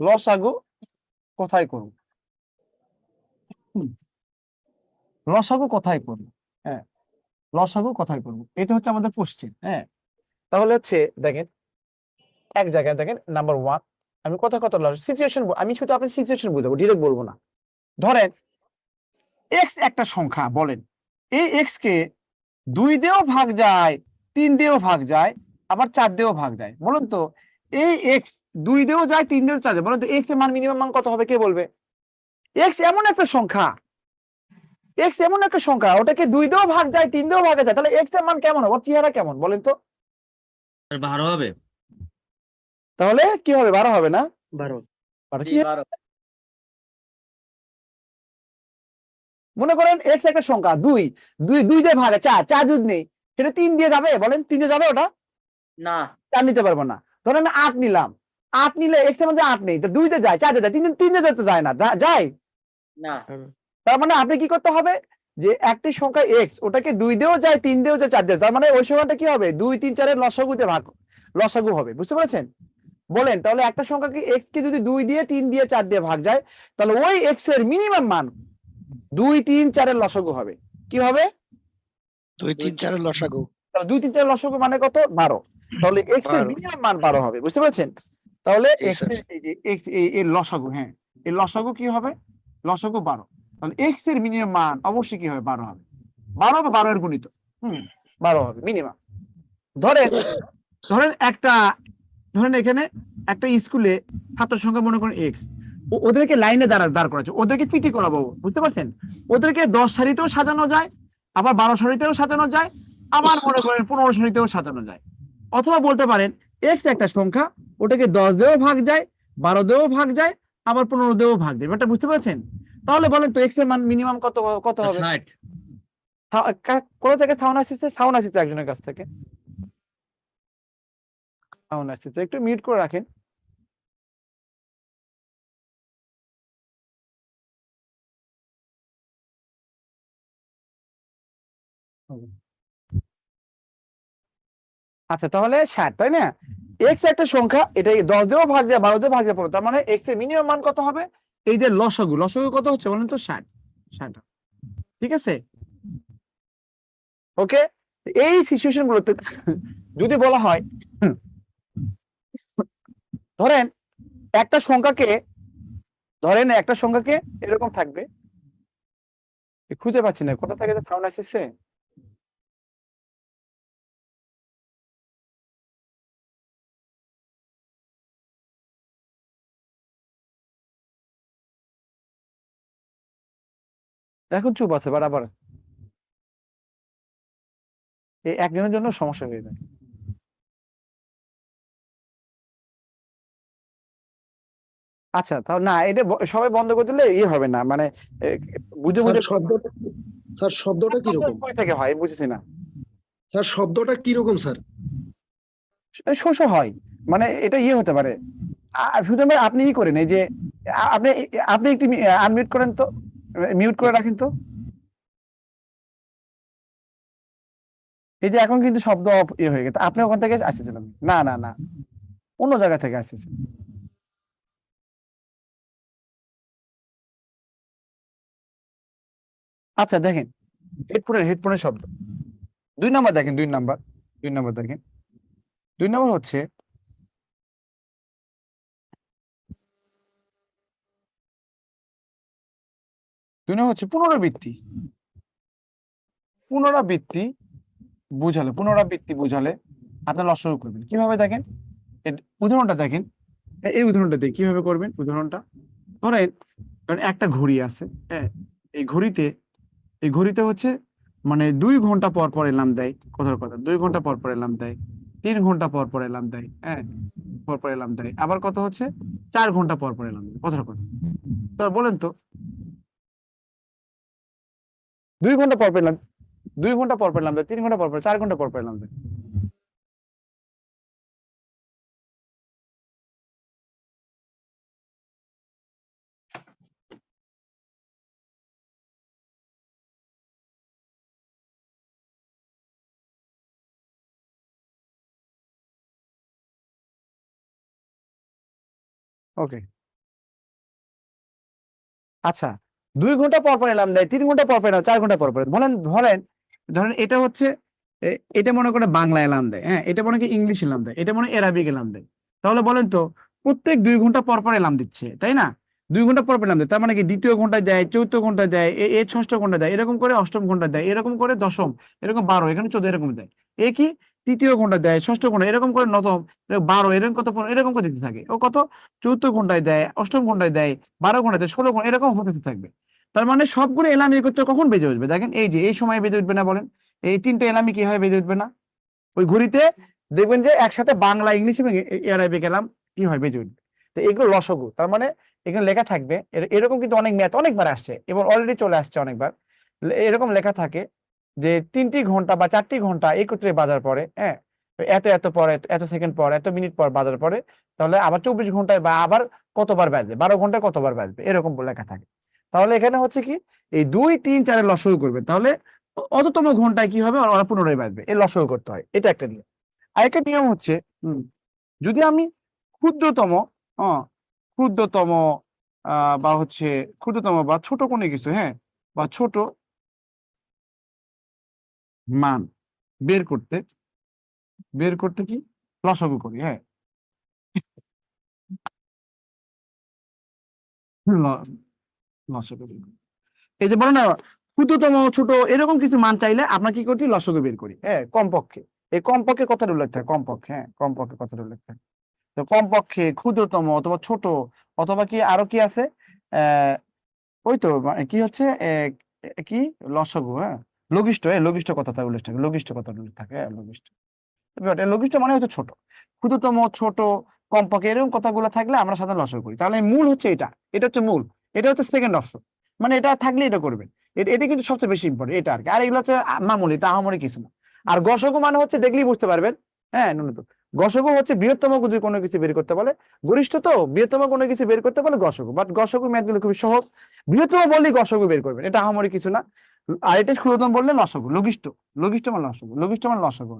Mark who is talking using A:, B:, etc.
A: লসাগু কোথায় করব। লসাগু কোথায় করব? হ্যাঁ লসাগু কোথায় করব? এটা হচ্ছে আমাদের কোশ্চেন হ্যাঁ। তাহলে হচ্ছে, দেখেন, এক জায়গায় দেখেন নাম্বার ওয়ান আমি কথা কথা সিচুয়েশন আমি শুধু আপনার সিচুয়েশন বুঝাবো ডিরেক্ট বলব না। ধরেন এক্স একটা সংখ্যা, বলেন। এই এক্স কে দুই দিয়েও ভাগ যায়, তিন দিয়েও ভাগ যায়, আবার চার দিয়েও ভাগ যায়, বলুন তো এই এক্স দুই দিয়েও যায় তিন দিয়েও চার যায় তো এক্সের মান মিনিমাম মান কত হবে কে বলবে? এক্স এমন একটা সংখ্যা এক্স এমন একটা সংখ্যা ওটাকে দুই দিয়েও ভাগ যায় তিন দিয়েও ভাগ যায় তাহলে এক্সের মান কেমন হবে? ওর চেহারা কেমন বলেন তো।
B: বারো হবে।
A: তাহলে কি হবে? বারো হবে না?
B: বারো।
A: মনে করেন এক্স একটা সংখ্যা দুই দুই দুই দিয়ে ভাগে চার চার যদি নেই সেটা তিন দিয়ে যাবে বলেন তিন দিয়ে যাবে ওটা?
B: না।
A: চার নিতে পারব না। ধরেন আমি আট নিলাম। আট নিলে এক্সের মধ্যে আট নেই তো দুই দিয়ে যায় চার দিয়ে যায় তিন দিয়ে- তিন দিয়ে যেতে যায় না যায়?
B: না।
A: তার মানে আপনি কি করতে হবে? যে একটি সংখ্যা এক্স ওটাকে দুই দিয়েও যায় তিন দিয়েও যায় চার দিয়ে তার মানে ওই সংখ্যাটা কি হবে? দুই তিন চারের লসাগুতে ভাগ লসাগু হবে বুঝতে পেরেছেন? বলেন তাহলে একটা সংখ্যাকে এক্স কে যদি দুই দিয়ে তিন দিয়ে চার দিয়ে ভাগ যায় তাহলে ওই এক্সের মিনিমাম মান দুই তিন চারের লসাগু হবে। কি হবে?
C: দুই তিন চারের লসাগু।
A: তাহলে দুই তিন চারের লসাগু মানে কত? বারো। তাহলে এক্সের
C: বারো।
A: মিনিমাম মান বারো হবে বুঝতে পেরেছেন? তাহলে এক্সের এই যে এক্সের লসাগু হ্যাঁ এই লসাগু কি হবে? লসাগু বারো। তাহলে এক্সের মিনিমাম মান অবশ্যই কি হবে? বারো হবে। বারো বা বারো এর গুণিত। হম বারো হবে মিনিমাম ধরেন ধরেন একটা ধরেন এখানে একটা স্কুলে ছাত্র সংখ্যা মনে করেন এক্স ওদেরকে লাইনে দাঁড়া দাঁড় করাচ্ছে। ওদেরকে পিটি করাবো বুঝতে পারছেন? ওদেরকে দশ সারিতেও সাজানো যায় আবার বারো সারিতেও সাজানো যায় আবার মনে করেন পনেরো সারিতেও সাজানো যায়। অথবা বলতে পারেন এক্স একটা সংখ্যা ওটাকে দশ দিয়েও ভাগ যায় বারো দিয়েও ভাগ যায় আবার পনেরো দিয়েও ভাগ যায়। ব্যাপারটা বুঝতে পারছেন? তাহলে বলেন তো এক্সের মান মিনিমাম কত কত হবে? কোথা থেকে? সাউন্ড আসছে সাউন্ড আসছে একজনের কাছ থেকে। সাউন্ড আসছে একটু মিউট করে রাখেন। আচ্ছা তাহলে ষাট তাই না? এক্স একটা সংখ্যা এটা এই দশ দিয়েও ভাগ যায় বারো দিয়ে ভাগ যায় পড়ো তার মানে এক্সের মিনিমাম মান কত হবে? এই যে লসাগু লসাগু কত হচ্ছে বলেন তো? ষাট ষাট ঠিক আছে? ওকে? এই সিচুয়েশন গুলোতে যদি বলা হয় ধরেন একটা সংখ্যাকে ধরেন একটা সংখ্যাকে এরকম থাকবে। খুঁজে পাচ্ছি না কোথা থেকে সাউন্ড আসছে? এখন চুপ আছে বরাবর। এই একজনের জন্য সমস্যা হয়ে যায়। আচ্ছা তাও না এটা সবাই বন্ধ করে দিলে ইয়ে হবে না মানে বুঝে বুঝে
D: শব্দটা স্যার শব্দটা কীরকম?
A: কয় থেকে হয় বুঝেছি না।
D: স্যার শব্দটা কীরকম স্যার?
A: শোষ হয় মানে এটা ইয়ে হতে পারে। শুধু আপনি ই করেন এই যে আপনি আপনি একটু আনমিউট করেন তো। মিউট করে রাখেন তো। এই যে এখন কিন্তু শব্দ অফ ইয়ে হয়ে গেছে। আপনি ওখান থেকে আসতেছিলেন না না না। অন্য জায়গা থেকে আসতেছেন। আচ্ছা দেখেন। হেডফোনের হেডফোনের শব্দ। দুই নাম্বার দেখেন দুই নাম্বার দুই নাম্বার দেখেন। দুই নম্বর হচ্ছে দুই নম্বর হচ্ছে পুনরাবৃত্তি। পুনরাবৃত্তি বুঝালে পুনরাবৃত্তি বুঝালে আপনার লসও করবেন। কীভাবে দেখেন? উদাহরণটা দেখেন। এই উদাহরণটা দেখি কীভাবে করবেন? উদাহরণটা ধরেন ধরেন একটা ঘড়ি আছে হ্যাঁ? এই ঘড়িতে এই ঘড়িতে হচ্ছে মানে দুই ঘণ্টা পর পর এলাম দেয়, কথার কথা। দুই ঘণ্টা পর পর এলাম দেয়, তিন ঘণ্টা পর পর এলাম দেয় হ্যাঁ? পর পর এলাম দেয়। আবার কত হচ্ছে? চার ঘণ্টা পর পর এলাম দেয়, কথার কথা। তো বলেন তো দুই ঘণ্টা পর পেলাম। দুই ঘণ্টা পর পেলাম, তিন ঘণ্টা পর চার ঘণ্টা পর পেলাম। ওকে আচ্ছা দুই ঘণ্টা পর পর এলাম দেয় তিন ঘণ্টা পর পর এলাম, চার ঘণ্টা পর পর বলেন, ধরেন ধরেন এটা হচ্ছে এটা মনে করে বাংলা এলাম দেয় হ্যাঁ এটা মনে করে ইংলিশ এলাম দেয়, এটা মনে এরাবিক এলাম দেয়। তাহলে বলেন তো, প্রত্যেক দুই ঘণ্টা পর পর এলাম দিচ্ছে, তাই না? দুই ঘণ্টা পর পর এলাম দেয়, তার মানে কি দ্বিতীয় ঘন্টায় দেয়, চতুর্থ ঘন্টায় দেয়, এ ষষ্ঠ ঘণ্টা দেয়, এরকম করে অষ্টম ঘণ্টা দেয়, এরকম করে দশম, এরকম বারো, এখানে চোদ্দ, এরকম দেয়। এ কি? তৃতীয় ঘণ্টা দেয়, ষষ্ঠ ঘণ্টা এরকম করে এরকম বারো, এরকম কত এরকম করে দিতে থাকে। ও কত? চতুর্থ ঘন্টায় দেয়, অষ্টম ঘন্টায় দেয়, বারো ঘন্টায় দেয়, ষোলো ঘণ্টা এরকম হতে থাকবে। তার মানে সবগুলো এলামি করতে কখন বেজে উঠবে? দেখেন, এই যে, এই সময় বেজে উঠবে না বলেন। এই তিনটে এলামি কি হয় বেজে উঠবে না? ওই ঘড়িতে দেখবেন যে একসাথে বাংলা, ইংলিশ এবং এরাবিক এলাম কি হয়, বেজে উঠবে। তো এগুলো লসগু তার মানে এখানে লেখা থাকবে এরকম কিন্তু অনেক ম্যাথ, অনেকবার আসছে, এবং অলরেডি চলে আসছে অনেকবার। এরকম লেখা থাকে যে, তিনটি ঘণ্টা বা চারটি ঘণ্টা একত্রে বাজার পরে হ্যাঁ? এত এত পরে, এত সেকেন্ড পর, এত মিনিট পর বাজার পরে তাহলে আবার চব্বিশ ঘন্টায় বা আবার কতবার বাজবে? বারো ঘন্টায় কতবার বাজবে? এরকম লেখা থাকে। তাহলে এখানে হচ্ছে কি, এই দুই, তিন চারের লসও করবে। তাহলে অততম ঘন্টায় কি হবে? ওরা পুনরায় বাজবে এই লসও করতে হয়। এটা একটা নিয়ম। আরেকটা নিয়ম হচ্ছে যদি আমি ক্ষুদ্রতম হ্যাঁ ক্ষুদ্রতম বা হচ্ছে ক্ষুদ্রতম বা ছোট কোনো কিছু হ্যাঁ বা ছোট মান বের করতে বের করতে কি? লসগু করি হ্যাঁ। লসগু বের। এই যে বলো না, ক্ষুদ্রতম, ছোট, এরকম কিছু মান চাইলে আমরা কি করছি? লসগু বের করি। হ্যাঁ কমপক্ষে। এই কমপক্ষে কথাটা উল্লেখ থাকে, কমপক্ষে হ্যাঁ কমপক্ষে কথাটা উল্লেখ থাকে। তো কমপক্ষে, ক্ষুদ্রতম অথবা ছোট, অথবা কি, আরও কি আছে? ওই তো মানে কি হচ্ছে? কি? লসগু হ্যাঁ। লঘিষ্ঠ হ্যাঁ লঘিষ্ঠ কথাটা উল্লেখ থাকে, লঘিষ্ঠ কথাটা উল্লেখ থাকে হ্যাঁ লঘিষ্ঠ। লঘিষ্ঠ মানে হচ্ছে ছোট। ক্ষুদ্রতম, ছোট, কমপক্ষে, এরকম কথাগুলো থাকলে আমরা সাধারণ লসগু করি। তাহলে মূল হচ্ছে এটা। এটা হচ্ছে মূল। এটা হচ্ছে সেকেন্ড অপশন মানে এটা থাকলে এটা করবেন। এটা কিন্তু সবচেয়ে বেশি ইম্পর্টেন্ট এটা আর কি আর এগুলো হচ্ছে মামুলি, এটা আহামরি কিছু না। আর গসগু মানে হচ্ছে দেখলেই বুঝতে পারবেন। হ্যাঁ ন্যূনতম গসগু হচ্ছে বৃহত্তম যদি কোনো কিছু বের করতে বলে, গরিষ্ঠ তো বৃহত্তম কোনো কিছু বের করতে বলে গসগু বাট গসগু ম্যাথগুলো খুবই সহজ। বৃহত্তম বললেই গসগু বের করবেন, এটা আহামরি কিছু না। আর এটা ক্ষুদ্রতম বললে লসগু লঘিষ্ঠ। লঘিষ্ঠ মানে লসগু লঘিষ্ঠ মানে লসগু